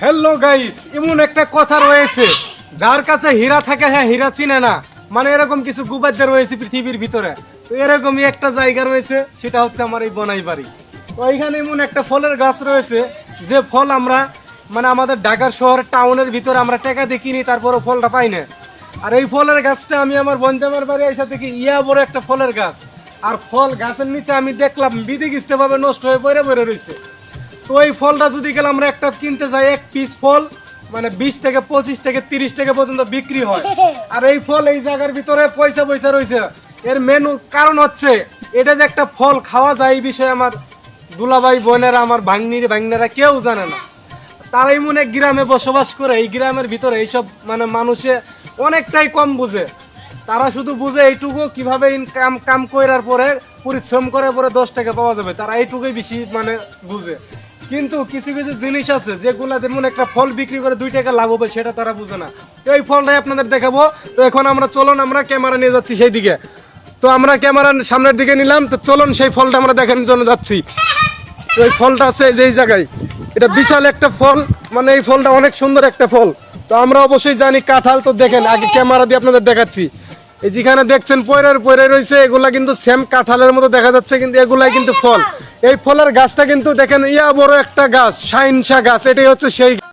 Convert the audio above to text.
Hello guys এমন একটা কথা রয়েছে। যার কাছে হীরা থাকে হ্যাঁ হীরা চিনে না। মানে এরকম কিছু গুবাদ্য রয়েছে পৃথিবীর ভিতরে। তো এরকমই একটা জায়গা রয়েছে, সেটা হচ্ছে আমার এই বনাই বাড়ি। তো এইখানে এমন একটা ফলের গাছ রয়েছে, যে ফল আমরা মানে আমাদের ঢাকার শহর টাউনের ভিতরে আমরা টাকা দিয়ে কিনি তারপরে ফলটা পাই না। আর এই ফলের গাছটা আমি আমার বঞ্জামের বাড়ি এসে দেখি, ইয়া বড় একটা ফলের গাছ। আর ফল গাছের নিচে আমি দেখলাম বিধি ভাবে নষ্ট হয়ে পড়ে পড়ে রয়েছে। তো এই ফলটা যদি গেলে আমরা একটা কিনতে যাই, এক পিস ফল মানে বিশ থেকে পঁচিশ থেকে তিরিশ টাকা পর্যন্ত বিক্রি হয়। আর এই ফল এই জায়গার ভিতরে পয়সা পয়সা রয়েছে। এর মেন কারণ হচ্ছে, এটা যে একটা ফল খাওয়া যায় এই বিষয়ে আমার দুলাভাই, বোনেরা, আমার ভাগ্নির ভাগ্নেরা কেউ জানে না। তারাই মনে গ্রামে বসবাস করে, এই গ্রামের ভিতরে এইসব মানে মানুষে অনেকটাই কম বুঝে। তারা শুধু বুঝে এইটুকু কীভাবে ইনকাম কাম করার পরে, পরিশ্রম করার পরে দশ টাকা পাওয়া যাবে। তারা এইটুকুই বেশি মানে বুঝে। কিন্তু কিছু কিছু জিনিস আছে যেগুলা যেমন একটা ফল বিক্রি করে দুই টাকা লাভ হবে, সেটা তারা বুঝে না। এই ফলটাই আপনাদের দেখাবো। তো এখন আমরা চলুন, আমরা ক্যামেরা নিয়ে যাচ্ছি সেই দিকে। তো আমরা ক্যামেরার সামনের দিকে নিলাম, তো চলুন সেই ফলটা আমরা দেখানোর জন্য যাচ্ছি। এই ফলটা আছে এই যে এই জায়গায়। এটা বিশাল একটা ফল মানে এই ফলটা অনেক সুন্দর একটা ফল। তো আমরা অবশ্যই জানি কাঁঠাল, তো দেখেন, আগে ক্যামেরা দিয়ে আপনাদের দেখাচ্ছি। এই যেখানে দেখছেন, পয়রের পয়রে রয়েছে, এগুলা কিন্তু সেম কাঁঠালের মতো দেখা যাচ্ছে, কিন্তু এগুলাই কিন্তু ফল। এই ফলের গাছটা কিন্তু দেখেন ইয়া বড় একটা গাছ সাইনসা গাছ এটাই হচ্ছে সেই